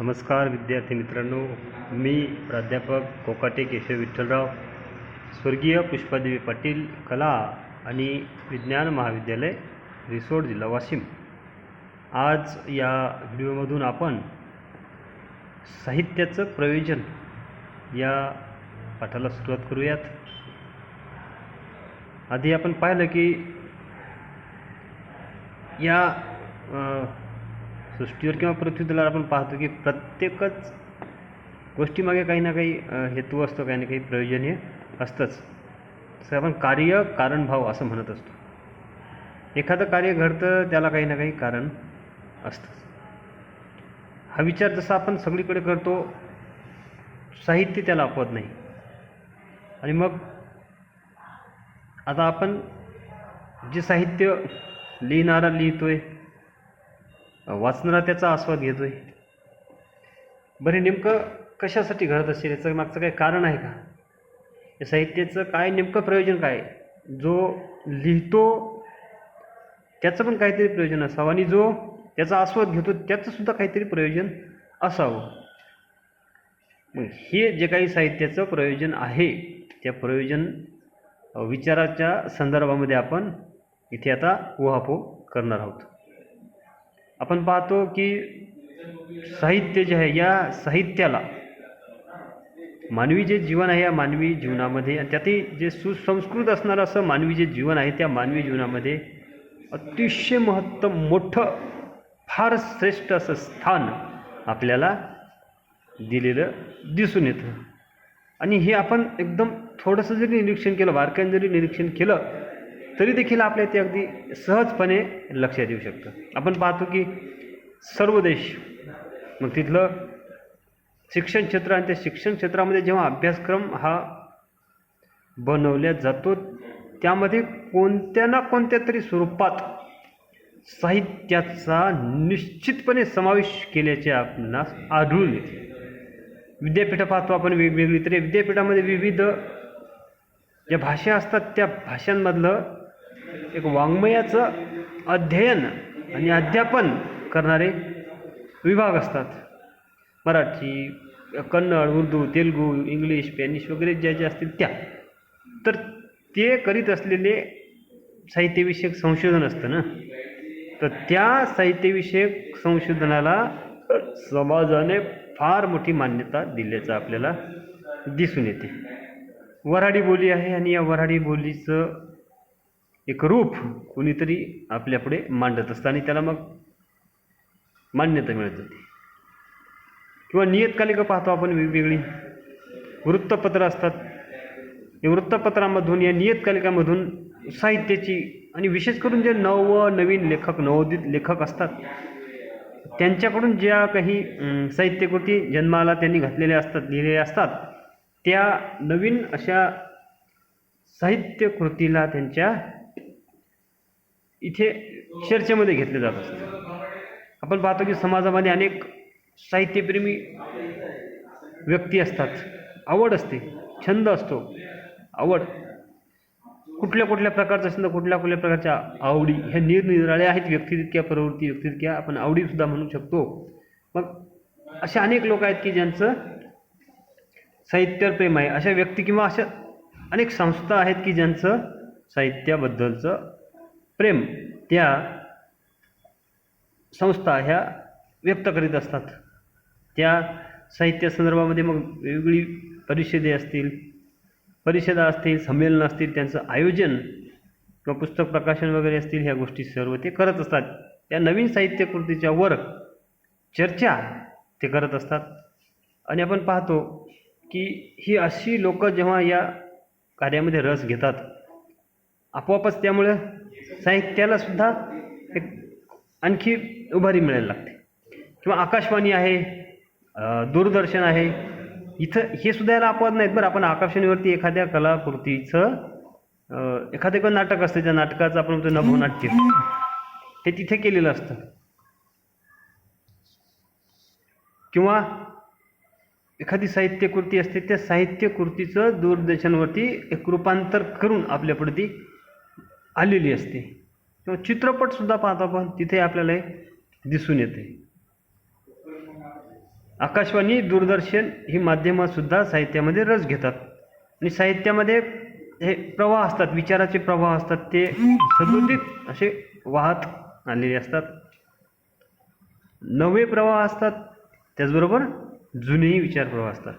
नमस्कार विद्यार्थी मित्रांनो मी प्राध्यापक कोकाटे केशव विठ्ठलराव स्वर्गीय पुष्पादेवी पाटील कला आणि विज्ञान महाविद्यालय रिसोड जिल्हा वाशिम. आज या व्हिडिओमधून आपण साहित्याचं प्रयोजन या पाठाला सुरुवात करूयात. आधी आपण पाहिलं की या सृष्टीवर किंवा पृथ्वीतलावर आपण पाहतो की प्रत्येकच गोष्टीमागे काही ना काही हेतू असतो काही ना काही प्रयोजन हे असतंच. तसं आपण कार्य कारणभाव असं म्हणत असतो. एखादं कार्य घडतं त्याला काही ना काही कारण असतंच. हा विचार जसा आपण सगळीकडे करतो साहित्य त्याला अपवत नाही. आणि मग आता आपण जे साहित्य लिहिणारा लिहितो आहे वाचणारा त्याचा आस्वाद घेतोय. बरे नेमकं कशासाठी घडत असेल? याचं मागचं काही कारण आहे का? या साहित्याचं काय नेमकं प्रयोजन काय? जो लिहितो त्याचं पण काहीतरी प्रयोजन असावं आणि जो त्याचा आस्वाद घेतो त्याचं सुद्धा काहीतरी प्रयोजन असावं. मग हे जे काही साहित्याचं प्रयोजन आहे त्या प्रयोजन विचाराच्या संदर्भामध्ये आपण इथे आता उहापोह करणार आहोत. आपण पाहतो की साहित्य जे आहे या साहित्याला मानवी जे जीवन आहे या मानवी जीवनामध्ये आणि त्यातही जे सुसंस्कृत असणारं असं मानवी जे जीवन आहे त्या मानवी जीवनामध्ये अतिशय महत्त्व मोठं फार श्रेष्ठ असं स्थान आपल्याला दिलेलं दिसून येतं. आणि हे आपण एकदम थोडंसं जरी निरीक्षण केलं बारकाईने जरी निरीक्षण केलं तरी देखील आपल्या ते अगदी सहजपणे लक्षात येऊ शकतं. आपण पाहतो की सर्व देश मग तिथलं शिक्षण क्षेत्र आणि त्या शिक्षण क्षेत्रामध्ये जेव्हा अभ्यासक्रम हा बनवल्या जातो त्यामध्ये कोणत्या ना कोणत्या तरी स्वरूपात साहित्याचा निश्चितपणे समावेश केल्याचे आपणास आढळून येते. विद्यापीठं पाहतो आपण वेगवेगळी तरी. विद्यापीठामध्ये विविध ज्या भाषा असतात त्या भाषांमधलं एक वाङ्मयाचं अध्ययन आणि अध्यापन करणारे विभाग असतात. मराठी कन्नड उर्दू तेलगू इंग्लिश स्पॅनिश वगैरे ज्या ज्या असतील त्या. तर ते करीत असलेले साहित्यविषयक संशोधन असतं ना? तर त्या साहित्यविषयक संशोधनाला समाजाने फार मोठी मान्यता दिल्याचं आपल्याला दिसून येते. वऱ्हाडी बोली आहे आणि या वऱ्हाडी बोलीचं एक रूप कुणीतरी आपल्यापुढे मांडत असतं आणि त्याला मग मान्यता मिळत होती किंवा नियतकालिका पाहतो आपण वेगवेगळी. वृत्तपत्र असतात. या वृत्तपत्रामधून या नियतकालिकामधून साहित्याची आणि विशेष करून जे नव नवीन लेखक नवोदित लेखक असतात त्यांच्याकडून ज्या काही साहित्यकृती जन्माला त्यांनी घातलेल्या असतात लिहिलेल्या असतात त्या नवीन अशा साहित्यकृतीला त्यांच्या इथे चर्चेमध्ये घेतले जात असतात. आपण पाहतो की समाजामध्ये अनेक साहित्यप्रेमी व्यक्ती असतात. आवड असते. छंद असतो. आवड. कुठल्या कुठल्या प्रकारचा छंद कुठल्या कुठल्या प्रकारच्या आवडी ह्या निरनिराळ्या आहेत व्यक्तिरित्या प्रवृत्ती व्यक्तिरित्या आपण आवडीसुद्धा म्हणू शकतो. मग असे अनेक लोक आहेत की ज्यांचं साहित्यावर प्रेम आहे. अशा व्यक्ती किंवा अशा अनेक संस्था आहेत की ज्यांचं साहित्याबद्दलचं प्रेम त्या संस्था ह्या व्यक्त करीत असतात. त्या साहित्य संदर्भामध्ये मग वेगवेगळी परिषदे असतील परिषदा असतील संमेलनं असतील त्यांचं आयोजन किंवा पुस्तक प्रकाशन वगैरे असतील ह्या गोष्टी सर्व ते करत असतात. त्या नवीन साहित्यकृतीच्या वर चर्चा ते करत असतात. आणि आपण पाहतो की ही अशी लोकं जेव्हा या कार्यामध्ये रस घेतात आपोआपच त्यामुळे साहित्याला सुद्धा एक आणखी उभारी मिळायला लागते. किंवा आकाशवाणी आहे दूरदर्शन आहे इथं हे सुद्धा याला अपवाद नाहीत बरं. आपण आकाशवाणीवरती एखाद्या कलाकृतीचं एखादं किंवा नाटक असतं त्या नाटकाचं आपण म्हणतो नभोनाट्य. ते तिथे केलेलं असतं. किंवा एखादी साहित्यकृती असते त्या साहित्यकृतीचं दूरदर्शनवरती एक रूपांतर करून आपल्यापुढे ती आलेली असते. किंवा चित्रपटसुद्धा पाहता पण तिथे आपल्याला दिसून येते. आकाशवाणी दूरदर्शन ही माध्यमंसुद्धा साहित्यामध्ये रस घेतात. आणि साहित्यामध्ये हे प्रवाह असतात विचाराचे प्रवाह असतात ते सदोदित असे वाहत आलेले असतात. नवे प्रवाह असतात त्याचबरोबर जुनेही विचार प्रवाह असतात.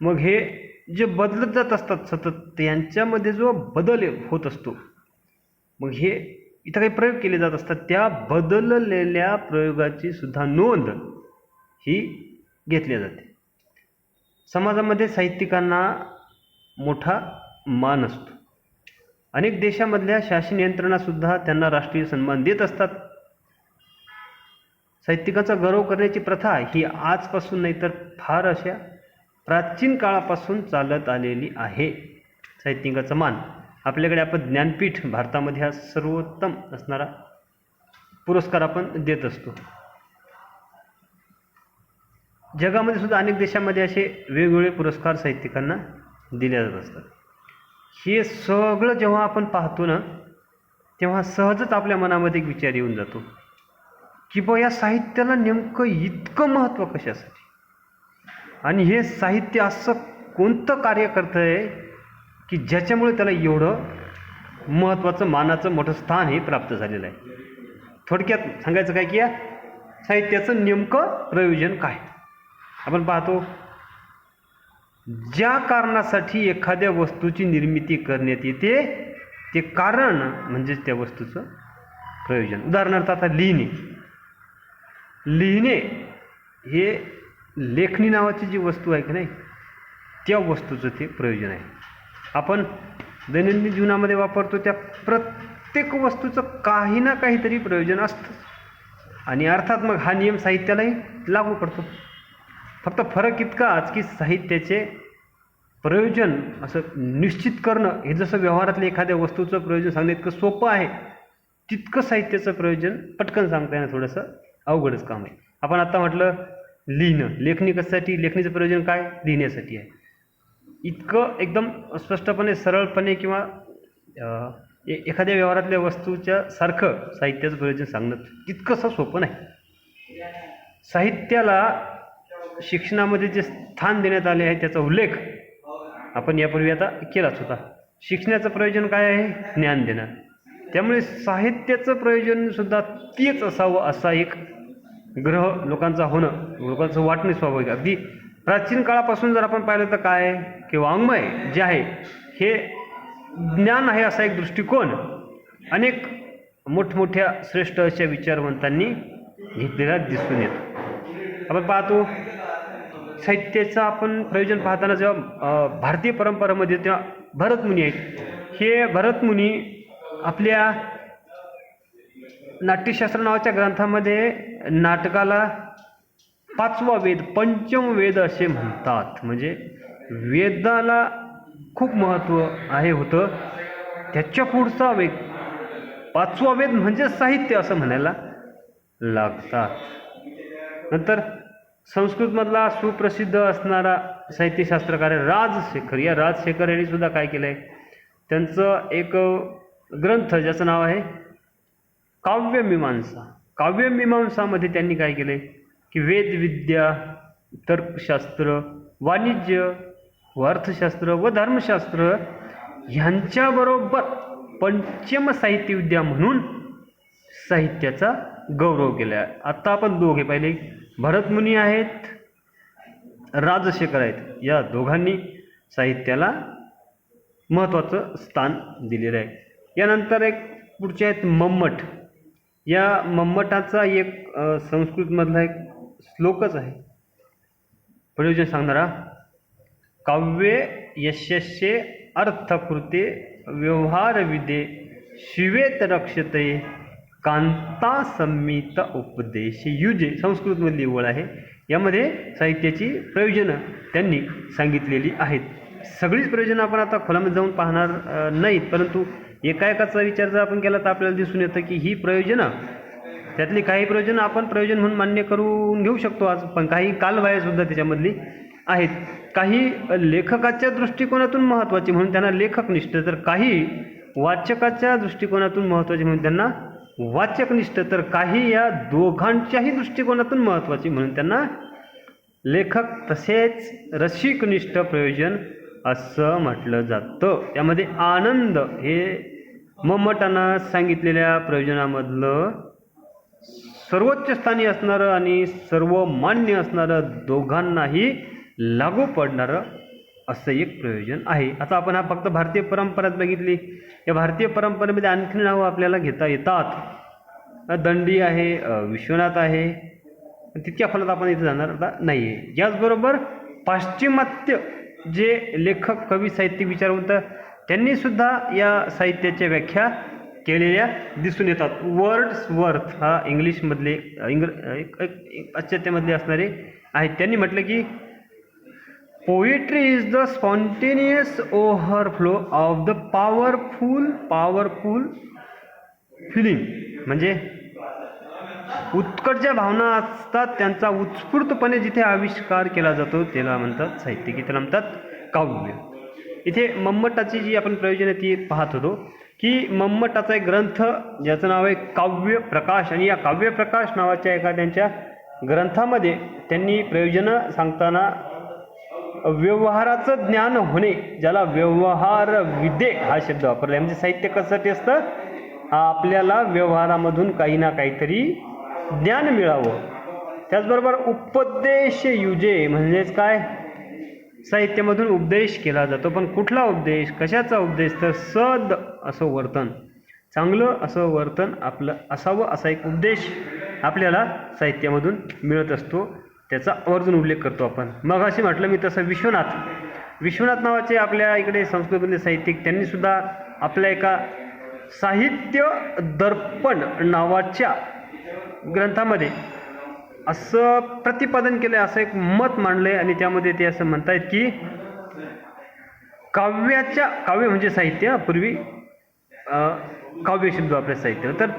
मग हे जे बदलत जात असतात सतत यांच्यामध्ये जो बदल होत असतो मग हे इथं काही प्रयोग केले जात असतात. त्या बदललेल्या प्रयोगाची सुद्धा नोंद ही घेतली जाते. समाजामध्ये साहित्यिकांना मोठा मान असतो. अनेक देशामधल्या शासन यंत्रणासुद्धा त्यांना राष्ट्रीय सन्मान देत असतात. साहित्यिकाचा गौरव करण्याची प्रथा ही आजपासून नाही तर फार अशा प्राचीन काळापासून चालत आलेली आहे. साहित्यिकाचा मान. आपल्याकडे आपण ज्ञानपीठ भारतामध्ये हा सर्वोत्तम असणारा पुरस्कार आपण देत असतो. जगामध्ये सुद्धा अनेक देशामध्ये असे वेगवेगळे पुरस्कार साहित्यिकांना दिले जात असतात. हे सगळं जेव्हा आपण पाहतो ना तेव्हा सहजच आपल्या मनामध्ये एक विचार येऊन जातो की बा या साहित्याला नेमकं इतकं महत्त्व कशासाठी? आणि हे साहित्य असं कोणतं कार्य करतं आहे की ज्याच्यामुळे त्याला एवढं महत्त्वाचं मानाचं मोठं स्थान हे प्राप्त झालेलं आहे. थोडक्यात सांगायचं काय की या साहित्याचं नेमकं प्रयोजन काय? आपण पाहतो ज्या कारणासाठी एखाद्या वस्तूची निर्मिती करण्यात येते ते कारण म्हणजेच त्या वस्तूचं प्रयोजन. उदाहरणार्थ आता लिहिणे. लिहिणे हे लेखणी नावाची जी वस्तू आहे की नाही त्या वस्तूचं ते प्रयोजन आहे. आपण दैनंदिन जीवनामध्ये वापरतो त्या प्रत्येक वस्तूचं काही ना काहीतरी प्रयोजन असतं. आणि अर्थात मग हा नियम साहित्यालाही लागू पडतो. फक्त फरक इतकाच की साहित्याचे प्रयोजन असं निश्चित करणं हे जसं व्यवहारातलं एखाद्या वस्तूचं प्रयोजन सांगणं इतकं सोपं आहे तितकं साहित्याचं प्रयोजन पटकन सांगता येणं थोडंसं अवघडच काम आहे. आपण आत्ता म्हटलं लिहिणं. लेखणी कशासाठी? लेखणीचं प्रयोजन काय? लिहिण्यासाठी आहे. इतकं एकदम स्पष्टपणे सरळपणे किंवा ए- एखाद्या व्यवहारातल्या वस्तूच्या सारखं साहित्याचं प्रयोजन सांगणं तितकंसं सोपं नाही. साहित्याला शिक्षणामध्ये जे स्थान देण्यात आले आहे त्याचा उल्लेख आपण यापूर्वी आता केलाच होता. शिक्षणाचं प्रयोजन काय आहे? ज्ञान देणं. त्यामुळे साहित्याचं प्रयोजनसुद्धा तीच तेच असावं असा एक ग्रह लोकांचा होणं लोकांचं वाटणे स्वाभाविक. अगदी प्राचीन काळापासून जर आपण पाहिलं तर काय की वाङ्मय जे आहे हे ज्ञान आहे असा एक दृष्टिकोन अनेक मोठमोठ्या श्रेष्ठ अशा विचारवंतांनी घेतलेला दिसून येतो. आपण पाहतो साहित्याचं आपण प्रयोजन पाहताना जेव्हा भारतीय परंपरामध्ये तेव्हा भरतमुनी आहेत हे भरतमुनी आपल्या नाट्यशास्त्र नावाच्या ग्रंथामध्ये नाटकाला पाचवा वेद पंचम वेद असे म्हणतात. म्हणजे वेदाला खूप महत्त्व आहे होतं. त्याच्या पुढचा वेद पाचवा वेद म्हणजे साहित्य असं म्हणायला लागतात. नंतर संस्कृतमधला सुप्रसिद्ध असणारा साहित्यशास्त्रकार आहे राजशेखर. या राजशेखर यांनी सुद्धा काय केलं आहे त्यांचं एक ग्रंथ ज्याचं नाव आहे काव्यमीमांसा. काव्यमीमांसामध्ये त्यांनी काय केलं आहे की वेदविद्या तर्कशास्त्र वाणिज्य व अर्थशास्त्र व धर्मशास्त्र ह्यांच्याबरोबर पंचम साहित्यविद्या म्हणून साहित्याचा गौरव केला आहे आत्ता आपण दोघे पाहिले. भरतमुनी आहेत राजशेखर आहेत. या दोघांनी साहित्याला महत्त्वाचं स्थान दिलेलं आहे. यानंतर एक पुढचे आहेत मम्मट. या मम्मटाचा एक संस्कृतमधला एक श्लोकच आहे. प्रयोजन सांगणारा काव्ये यशस्ये अर्थकृते व्यवहारविदे शिवेत रक्षते कांता संमित उपदेश युजे. संस्कृतमधली ओळ आहे. यामध्ये साहित्याची प्रयोजनं त्यांनी सांगितलेली आहेत. सगळीच प्रयोजनं आपण आता खोलामध्ये जाऊन पाहणार नाहीत. परंतु एका एकाचा विचार जर आपण केला तर आपल्याला दिसून येतं की ही प्रयोजनं त्यातली काही प्रयोजन आपण प्रयोजन म्हणून मान्य करून घेऊ शकतो आज पण काही कालबाह्यसुद्धा त्याच्यामधली आहेत. काही लेखकाच्या दृष्टिकोनातून महत्त्वाची म्हणून त्यांना लेखकनिष्ठ तर काही वाचकाच्या दृष्टिकोनातून महत्त्वाची म्हणून त्यांना वाचकनिष्ठ तर काही या दोघांच्याही दृष्टिकोनातून महत्त्वाची म्हणून त्यांना लेखक तसेच रसिकनिष्ठ प्रयोजन असं म्हटलं जातं. त्यामध्ये आनंद हे मम्मटानं सांगितलेल्या प्रयोजनामधलं सर्वोच्च स्थानी असणारं आणि सर्व मान्य असणारं दोघांनाही लागू पडणारं असं एक प्रयोजन आहे. आता आपण हा फक्त भारतीय परंपराच बघितली. या भारतीय परंपरेमध्ये आणखी नावं आपल्याला घेता येतात. दंडी आहे विश्वनाथ आहे. तितक्या फलात आपण इथे जाणार आता नाही आहे याचबरोबर पाश्चिमात्य जे लेखक कवी साहित्यिक विचारवंत त्यांनीसुद्धा या साहित्याच्या व्याख्या केलेल्या दिसून येतात. वर्ड्स वर्थ हा इंग्लिशमधले इंग्र पाश्चात्यामधले असणारे आहेत. त्यांनी म्हटलं की poetry is the spontaneous overflow of the powerful powerful feeling म्हणजे उत्कट ज्या भावना असतात त्यांचा उत्स्फूर्तपणे जिथे आविष्कार केला जातो त्याला म्हणतात साहित्य की त्याला म्हणतात काव्य इथे मम्मटाची जी आपण प्रयोजन आहे ती पाहत होतो. की मम्मटाचा एक ग्रंथ ज्याचं नाव आहे काव्य प्रकाश. आणि या काव्य प्रकाश नावाच्या एका त्यांच्या ग्रंथामध्ये त्यांनी प्रयोजनं सांगताना व्यवहाराचं ज्ञान होणे ज्याला व्यवहार विद्ये हा शब्द वापरला आहे. म्हणजे साहित्य कशासाठी असतं? आपल्याला व्यवहारामधून काही ना काहीतरी ज्ञान मिळावं. त्याचबरोबर उपदेश युजे म्हणजेच काय? साहित्यामधून उपदेश केला जातो. पण कुठला उपदेश कशाचा उपदेश? तर सद असं वर्तन. चांगलं असं वर्तन आपलं असावं असा एक उपदेश आपल्याला साहित्यामधून मिळत असतो. त्याचा आवर्जून उल्लेख करतो आपण. मग असे म्हटलं मी तसं विश्वनाथ. विश्वनाथ नावाचे आपल्या इकडे संस्कृतमध्ये साहित्यिक त्यांनीसुद्धा आपल्या एका साहित्य दर्पण नावाच्या ग्रंथामध्ये असं प्रतिपादन केलं असं एक मत मांडलंय आणि त्यामध्ये ते असं म्हणतायत की काव्याच्या काव्य म्हणजे साहित्य पूर्वी काव्य शब्द आपल्या साहित्य. तर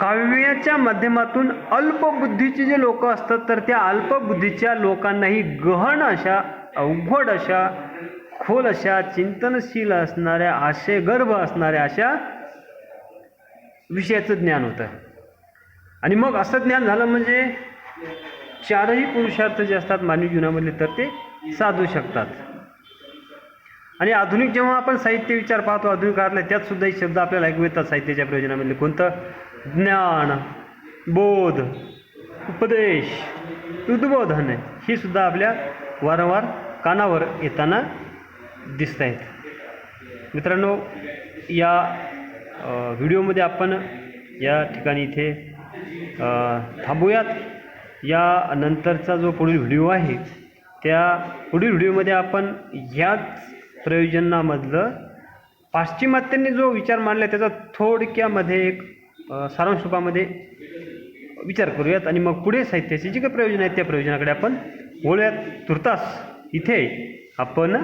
काव्याच्या माध्यमातून अल्पबुद्धीचे जे लोक असतात तर त्या अल्पबुद्धीच्या लोकांनाही गहन अशा अवघड अशा खोल अशा चिंतनशील असणाऱ्या आशय गर्भ असणाऱ्या अशा विषयाचं ज्ञान होतं. आणि मग असं ज्ञान झालं म्हणजे चारही पुरुषार्थ जे असतात मानवी जीवनामधले तर ते साधू शकतात. आणि आधुनिक जेव्हा आपण साहित्य विचार पाहतो आधुनिक काळातले त्यात सुद्धा हे शब्द आपल्याला ऐकू येतात साहित्याच्या प्रयोजनामधले. कोणतं? ज्ञान बोध उपदेश उद्बोधन ही सुद्धा आपल्या वारंवार कानावर येताना दिसत आहेत मित्रांनो या व्हिडिओमध्ये आपण या ठिकाणी इथे थांबूयात. या नंतरचा जो पुढील व्हिडिओ आहे त्या पुढील व्हिडिओमध्ये आपण ह्याच प्रयोजनामधलं पाश्चिमात्यांनी जो विचार मांडला त्याचा थोडक्यामध्ये एक सारांश रूपामध्ये विचार करूयात. आणि मग पुढे साहित्याची जी काही प्रयोजन आहेत त्या प्रयोजनाकडे आपण वळूयात. तुर्तास इथे आपण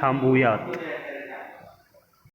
थांबूयात.